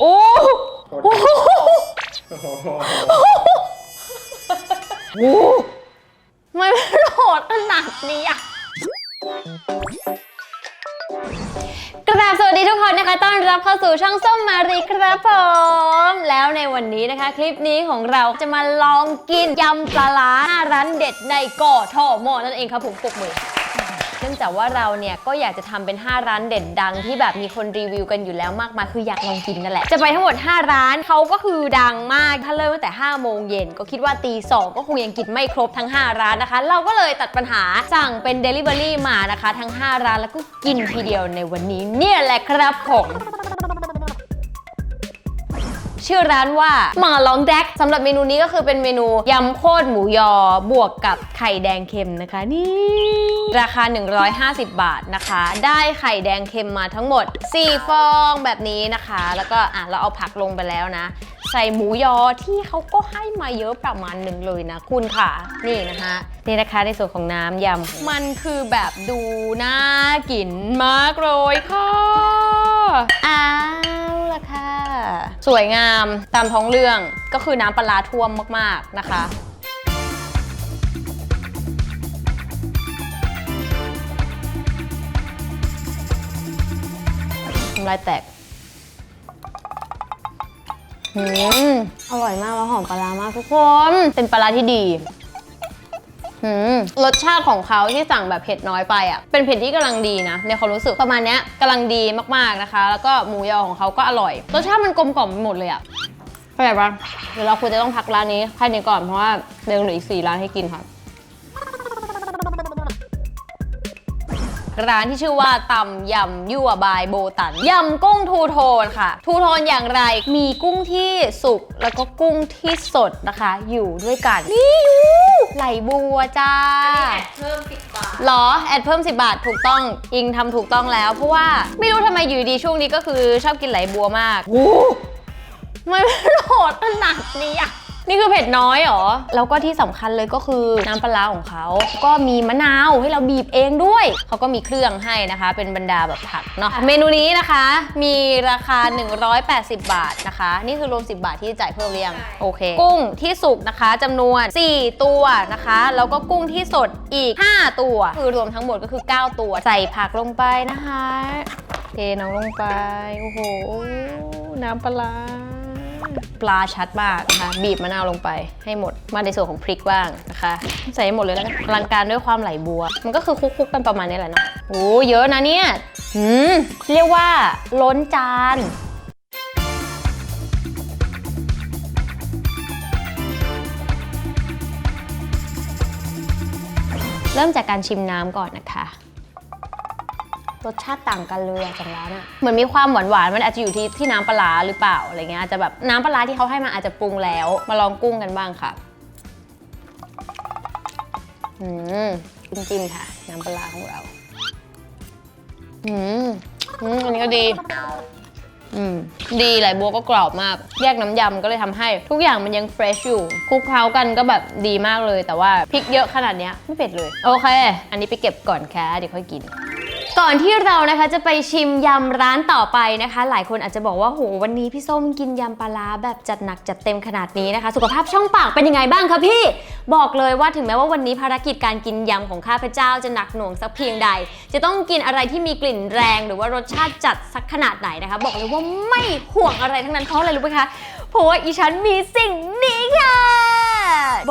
โอ้โหโอ้โหโอ้ไม่โหดขนาดนี้อะกราบสวัสดีทุกคนนะคะ ต้อนรับเข้าสู่ช่องส้มมารีครับผม แล้วในวันนี้นะคะ คลิปนี้ของเราจะมาลองกินยำปลาร้าร้านเด็ดในก่อทอมอนั่นเองครับผมปรบมือ เนื่องจากว่าเราเนี่ยก็อยากจะทำเป็น 5 ร้านเด่นดังที่แบบมีคนรีวิวกันอยู่แล้วมากมายคืออยากลองกินนั่นแหละ จะไปทั้งหมด 5 ร้านเขาก็คือดังมากถ้าเริ่มตั้งแต่ 5 โมงเย็นก็คิดว่าตีสองก็คงยังกินไม่ครบทั้ง 5 ร้านนะคะ เราก็เลยตัดปัญหาสั่งเป็น Delivery มานะคะ ทั้ง 5 ร้านแล้วก็กินทีเดียวในวันนี้เนี่ยแหละครับผม ชื่อร้านว่าหมาลองแดกสำหรับเมนูนี้ก็คือเป็นเมนูยำโคตรหมูยอบวกกับไข่แดงเค็มนะคะนี่ราคา 150 บาทนะคะ ได้ไข่แดงเค็มมาทั้งหมด 4 ฟองแบบนี้นะคะ แล้วก็อะเราเอาผักลงไปแล้วนะ ใส่หมูยอที่เขาก็ให้มาเยอะประมาณหนึ่งเลยนะคุณค่ะ นี่นะคะนี่นะคะในส่วนของน้ำยำ มันคือแบบดูน่ากินมากเลยค่ะอ้าวละค่ะ สวยงามตามท้องเรื่องก็คือน้ำปลาร้าท่วมมากๆนะคะ น้ำลายแตกอืมอร่อยมากแล้วหอมปลาร้ามากทุกคน เป็นปลาร้าที่ดีอืม รสชาติของเขาที่สั่งแบบเผ็ดน้อยไปอะ เป็นเผ็ดที่กำลังดีนะในความรู้สึกประมาณเนี้ยกำลังดีมากๆนะคะ แล้วก็หมูยอของเขาก็อร่อย รสชาติมันกลมกล่อมไปหมดเลยอะเข้าใจปะเดี๋ยวเราควรจะต้องพักร้านนี้แค่นี้ก่อนเพราะว่าเดี๋ยวเหลืออีกสี่ร้านให้กินค่ะ ร้านที่ชื่อว่าตำยำยั่วบายโบตันยำกุ้งทูโทนค่ะ ทูโทนอย่างไรมีกุ้งที่สุกแล้วก็กุ้งที่สดนะคะ อยู่ด้วยกัน นี่ดูไหลบัวจ้า เพิ่มสิบบาท หรอ แอดเพิ่ม 10 บาทถูกต้องอิงทำถูกต้องแล้ว เพราะว่าไม่รู้ทำไมอยู่ดีช่วงนี้ก็คือชอบกินไหลบัวมากโอ้ไม่โหดขนาดนี้อะ นี่คือเผ็ดน้อยเหรอ แล้วก็ที่สำคัญเลยก็คือน้ำปลาร้าของเขา ก็มีมะนาวให้เราบีบเองด้วย เขาก็มีเครื่องให้นะคะ เป็นบรรดาแบบผักเนาะ เมนูนี้นะคะ มีราคา 180 บาทนะคะ นี่คือรวม 10 บาทที่จ่ายเพิ่มหรือยังโอเค กุ้งที่สุกนะคะจำนวน 4 ตัวนะคะ แล้วก็กุ้งที่สดอีก 5 ตัว คือรวมทั้งหมดก็คือ 9 ตัว ใส่ผักลงไปนะคะ เทน้องลงไป โอ้โห น้ำปลาร้า ปลาชัดมากนะคะ บีบมะนาวลงไปให้หมด มาในส่วนของพริกบ้างนะคะ ใส่ให้หมดเลยแล้วกันอลังการด้วยความไหลบัว มันก็คือคลุกๆกันประมาณนี้แหละเนาะโอ้เยอะนะเนี่ยอืมเรียกว่าล้นจานเริ่มจากการชิมน้ำก่อนนะคะ รสชาติต่างกันเลยอะสองร้านอะเหมือนมีความหวานหวานมันอาจจะอยู่ที่ที่น้ำปลาหรือเปล่าอะไรเงี้ยอาจจะแบบน้ำปลาที่เขาให้มาอาจจะปรุงแล้ว มาลองกุ้งกันบ้างค่ะอืมจิ้มจิ้มๆค่ะ น้ำปลาของเราอืมอืมอันนี้ก็ดีอืมดีไหลบัวก็กรอบมาก แยกน้ำยำก็เลยทำให้ ทุกอย่างมันยังเฟรชอยู่คลุกเคล้ากันก็แบบดีมากเลย แต่ว่าพริกเยอะขนาดเนี้ยไม่เผ็ดเลย โอเค อันนี้ไปเก็บก่อนค่ะเดี๋ยวค่อยกิน ก่อนที่เรานะคะจะไปชิมยำร้านต่อไปนะคะ หลายคนอาจจะบอกว่าโหวันนี้พี่ส้มกินยำปลาร้าแบบจัดหนักจัดเต็มขนาดนี้นะคะ สุขภาพช่องปากเป็นยังไงบ้างคะพี่ บอกเลยว่าถึงแม้ว่าวันนี้ภารกิจการกินยำของข้าพเจ้าจะหนักหน่วงสักเพียงใด จะต้องกินอะไรที่มีกลิ่นแรง หรือว่ารสชาติจัดสักขนาดไหนนะคะ บอกเลยว่าไม่ห่วงอะไรทั้งนั้นเพราะอะไรรู้ไหมคะเพราะว่าอีฉันมีสิ่งนี้ค่ะ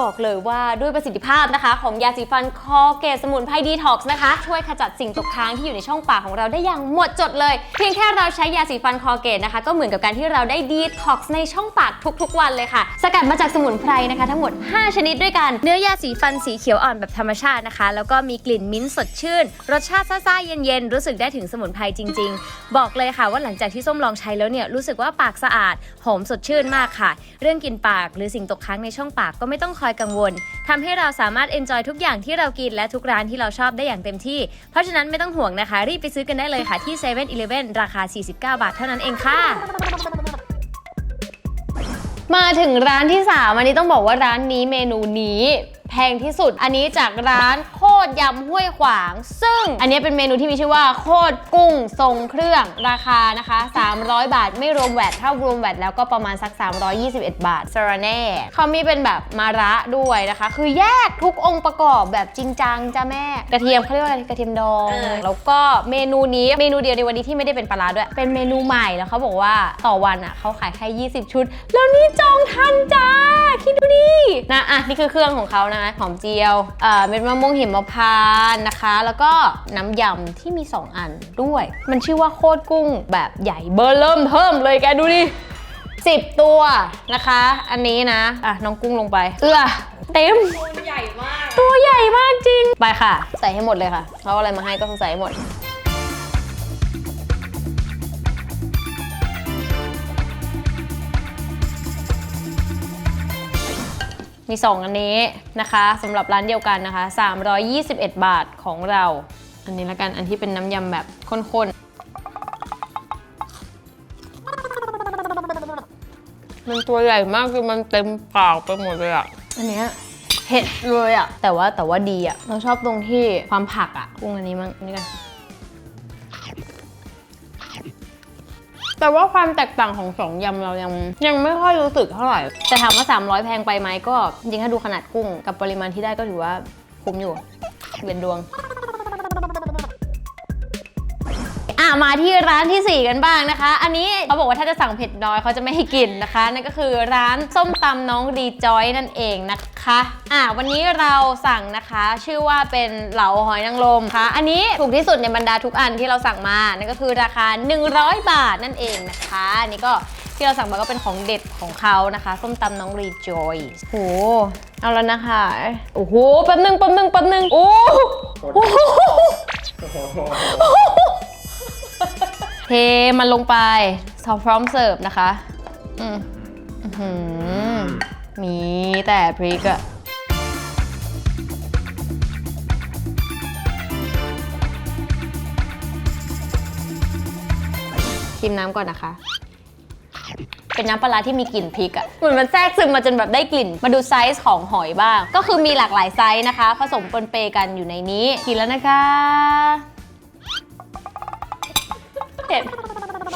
บอกเลยว่าด้วยประสิทธิภาพนะคะ ของยาสีฟันคอเกตสมุนไพรดีท็อกซ์นะคะ ช่วยขจัดสิ่งตกค้างที่อยู่ในช่องปากของเราได้อย่างหมดจดเลย เพียงแค่เราใช้ยาสีฟันคอเกตนะคะ ก็เหมือนกับการที่เราได้ดีท็อกซ์ในช่องปากทุกๆ วันเลยค่ะ สกัดมาจากสมุนไพรนะคะ ทั้งหมด 5 ชนิดด้วยกัน เนื้อยาสีฟันสีเขียวอ่อนแบบธรรมชาตินะคะ แล้วก็มีกลิ่นมิ้นท์สดชื่น รสชาติซ่าๆเย็นๆรู้สึกได้ถึงสมุนไพรจริง ๆ บอกเลยค่ะว่าหลังจากที่ส้มลองใช้แล้วเนี่ยรู้สึกว่าปากสะอาดหอมสดชื่นมากค่ะ เรื่องกลิ่นปากหรือสิ่งตกค้างในช่องปากก็ไม่ต้องคอยกังวลทำให้เราสามารถเอนจอยทุกอย่างที่เรากินและทุกร้านที่เราชอบได้อย่างเต็มที่ เพราะฉะนั้นไม่ต้องห่วงนะคะ รีบไปซื้อกันได้เลยค่ะที่7 e เ e ่ e อราคา 49 บาทเท่านั้นเองค่ะมาถึงร้านที่ 3 อันนี้ต้องบอกว่าร้านนี้เมนูนี้ แพงที่สุดอันนี้จากร้านโคตรยำห้วยขวาง ซึ่งอันนี้เป็นเมนูที่มีชื่อว่าโคตรกุ้งทรงเครื่องราคานะคะ 300 บาท ไม่รวมแวตถ้ารวมแวตแล้วก็ประมาณสัก 321 บาทสระแน่เขามีเป็นแบบมาระด้วยนะคะ คือแยกทุกองค์ประกอบแบบจริงจังจ้าแม่ กระเทียมเขาเรียกว่าอะไรกระเทียมดองเออแล้วก็เมนูนี้เมนูเดียวในวันนี้ที่ไม่ได้เป็นปลาร้าด้วย เป็นเมนูใหม่แล้วเขาบอกว่าต่อวันอะเขาขายแค่ 20 ชุด แล้วนี่จองทันจ้าคิดดูดินะอะนี่คือเครื่องของเขานะคะหอมเจียวเอ่อเม็ดมะม่วงหิมพานต์นะคะ แล้วก็น้ำยำที่มี 2 อันด้วย มันชื่อว่าโคตรกุ้งแบบใหญ่เบอร์เริ่มเทิมเลยแกดูดิ10 ตัวนะคะ อันนี้นะ อะ น้องกุ้งลงไป เอื้อเต็ม ตัวใหญ่มาก ตัวใหญ่มากจริง ไปค่ะ ใส่ให้หมดเลยค่ะเขาเอาอะไรมาให้ก็ต้องใส่ให้หมด มี 2 อันนี้นะคะสำหรับร้านเดียวกันนะคะ 321 บาทของเรา อันนี้ละกันอันที่เป็นน้ำยำแบบข้นๆ มันตัวใหญ่มากคือมันเต็มปากไปหมดเลยอะอันเนี้ยเผ็ดเลยอะแต่ว่าแต่ว่าดีอะเราชอบตรงที่ความผักอะกุ้งอันนี้มั้งอันนี้กัน แต่ว่าความแตกต่างของสองยำเรายังยังไม่ค่อยรู้สึกเท่าไหร่ แต่ถามว่า 300 แพงไปไหมก็จริงถ้าดูขนาดกุ้งกับปริมาณที่ได้ก็ถือว่าคุ้มอยู่ เป็นดวง อะมาที่ร้านทีสี่ 4 กันบ้างนะคะ อันนี้เขาบอกว่าถ้าจะสั่งเผ็ดน้อยเขาจะไม่ให้กินนะคะ นั่นก็คือร้านส้มตำน้องดีจอยนั่นเองนะคะอะวันนี้เราสั่งนะคะ ชื่อว่าเป็นเหลาหอยนางรมค่ะ อันนี้ถูกที่สุดในบรรดาทุกอันที่เราสั่งมานั่นก็คือราคา 100 บาทนั่นเองนะคะอันนี้ก็ที่เราสั่งมาก็เป็นของเด็ดของเขานะคะส้มตำน้องรีจอยโหเอาแล้วนะคะโอ้โหแป๊บนึงแป๊บนึงแป๊บนึงโอ้โห เทมันลงไปซอพร้อมเสิร์ฟนะคะ อืมมีแต่พริกอะชิมน้ำก่อนนะคะ เป็นน้ำปลาที่มีกลิ่นพริกอะเหมือนมันแทรกซึมมาจนแบบได้กลิ่น มาดูไซส์ของหอยบ้าง ก็คือมีหลากหลายไซส์นะคะ ผสมปนเปกันอยู่ในนี้ กินแล้วนะคะ ผ็ด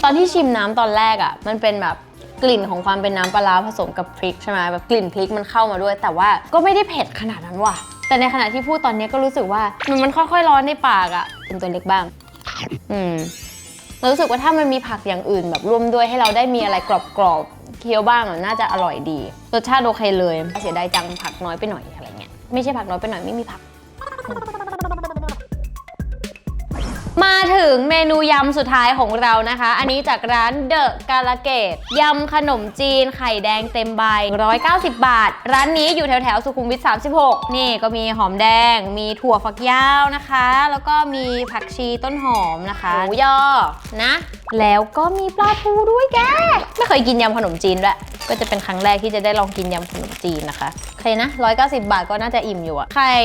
ตอนที่ชิมน้ำตอนแรกอะ่ะ มันเป็นแบบกลิ่นของความเป็นน้ำปลาร้าผสมกับพริกใช่ไหมแบบกลิ่นพริกมันเข้ามาด้วย แต่ว่าก็ไม่ได้เผ็ดขนาดนั้นว่ะ แต่ในขณะที่พูดตอนนี้ก็รู้สึกว่ามันมันค่อยๆร้อนในปากอะ่ะเป็นตัวเล็กบ้าง อืมเรารู้สึกว่าถ้ามันมีผักอย่างอื่นแบบร่วมด้วยให้เราได้มีอะไรกรอบๆเคี้ยวบ้างน่าจะอร่อยดีรสชาติโอเคเลยเสียดายจังผักน้อยไปหน่อยอะไรเงี้ยไม่ใช่ผักน้อยไปหน่อยไม่มีผัก มาถึงเมนูยำสุดท้ายของเรานะคะ อันนี้จากร้านเดอะกาลเกตยำขนมจีนไข่แดงเต็มใบ 190 บาท ร้านนี้อยู่แถวแถวสุขุมวิท 36 นี่ก็มีหอมแดง มีถั่วฝักยาวนะคะ แล้วก็มีผักชีต้นหอมนะคะหมูยอนะ แล้วก็มีปลาทูด้วยแก ไม่เคยกินยำขนมจีนด้วย ก็จะเป็นครั้งแรกที่จะได้ลองกินยำขนมจีนนะคะโอเคนะ 190 บาทก็น่าจะอิ่มอยู่อะไข่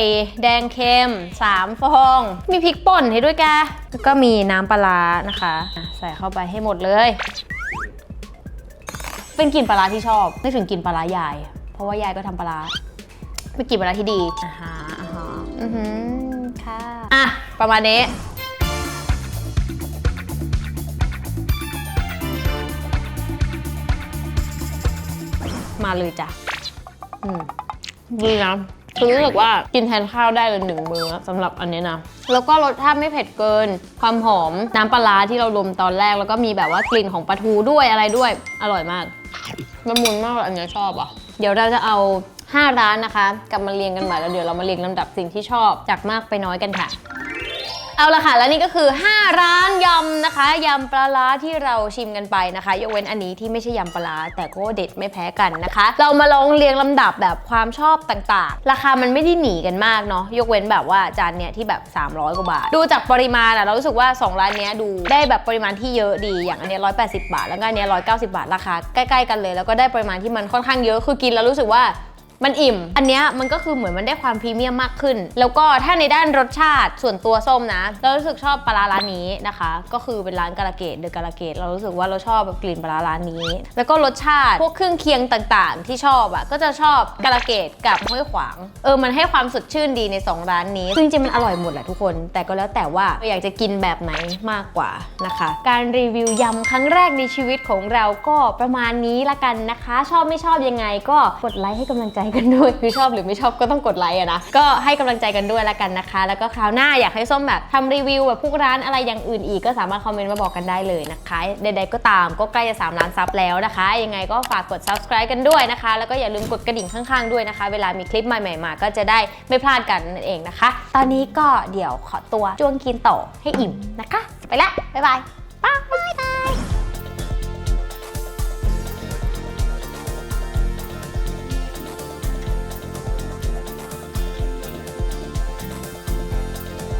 แดงเค็ม3ฟอง มีพริกป่นให้ด้วยแก แล้วก็มีน้ำปลาร้านะคะอะใส่เข้าไปให้หมดเลย เป็นกลิ่นปลาร้าที่ชอบ นึกถึงกลิ่นปลาร้ายาย เพราะว่ายายก็ทำปลาร้าเป็นกลิ่นปลาร้าที่ดีอ่าฮะอ่าฮะอือหือค่ะ อะ ประมาณนี้ มาเลยจ้ะอืมดีนะคือรู้สึกว่ากินแทนข้าวได้เลยหนึ่งมื้อสำหรับอันนี้นะ แล้วก็รสชาติไม่เผ็ดเกิน ความหอมน้ำปลาร้าที่เราดมตอนแรก แล้วก็มีแบบว่ากลิ่นของปลาทูด้วยอะไรด้วย อร่อยมากละมุนมากเลยอันนี้ชอบอะ เดี๋ยวเราจะเอา 5 ร้านนะคะกลับมาเรียงกันใหม่แล้วเดี๋ยวเรามาเรียงลำดับสิ่งที่ชอบจากมากไปน้อยกันค่ะ เอาละค่ะ แล้วนี่ก็คือ 5 ร้านยำนะคะยำปลาร้าที่เราชิมกันไปนะคะ ยกเว้นอันนี้ที่ไม่ใช่ยำปลาร้าแต่ก็เด็ดไม่แพ้กันนะคะ เรามาลองเรียงลำดับแบบความชอบต่างๆ ราคามันไม่ได้หนีกันมากเนาะยกเว้นแบบว่าจานเนี้ยที่แบบ 300 กว่าบาท ดูจากปริมาณอะเรารู้สึกว่า 2 ร้านเนี้ยดูได้แบบปริมาณที่เยอะดีอย่างอันเนี้ย180บาท แล้วก็อันเนี้ย190บาท ราคาใกล้ๆกันเลย แล้วก็ได้ปริมาณที่มันค่อนข้างเยอะคือกินแล้วรู้สึกว่า มันอิ่ม อันเนี้ยมันก็คือเหมือนมันได้ความพรีเมียมมากขึ้น แล้วก็ถ้าในด้านรสชาติส่วนตัวส้มนะ เรารู้สึกชอบปลาร้าร้านนี้นะคะ ก็คือเป็นร้านกาลเกตเดอะกาลเกตเรารู้สึกว่าเราชอบแบบกลิ่นปลาร้าร้านนี้ แล้วก็รสชาติพวกเครื่องเคียงต่างๆ ที่ชอบอะก็จะชอบกาลเกตกับห้วยขวาง เออมันให้ความสดชื่นดีในสองร้านนี้ ซึ่งจริงๆมันอร่อยหมดแหละทุกคน แต่ก็แล้วแต่ว่าอยากจะกินแบบไหนมากกว่านะคะ การรีวิวยำครั้งแรกในชีวิตของเราก็ประมาณนี้ละกันนะคะ ชอบไม่ชอบยังไงก็กดไลค์ให้กำลังใจกันด้วยคือชอบหรือไม่ชอบก็ต้องกดไลค์อะนะก็ให้กำลังใจกันด้วยละกันนะคะ แล้วก็คราวหน้าอยากให้ส้มแบบทำรีวิวแบบพวกร้านอะไรอย่างอื่นอีกก็สามารถคอมเมนต์มาบอกกันได้เลยนะคะใดๆก็ตามก็ใกล้จะ3ล้านซับแล้วนะคะ ยังไงก็ฝากกด subscribe กันด้วยนะคะ แล้วก็อย่าลืมกดกระดิ่งข้างๆด้วยนะคะ เวลามีคลิปใหม่ๆมาก็จะได้ไม่พลาดกันนั่นเองนะคะ ตอนนี้ก็เดี๋ยวขอตัวจ้วงกินต่อให้อิ่มนะคะ ไปละบ๊ายบาย บ๊ายบาย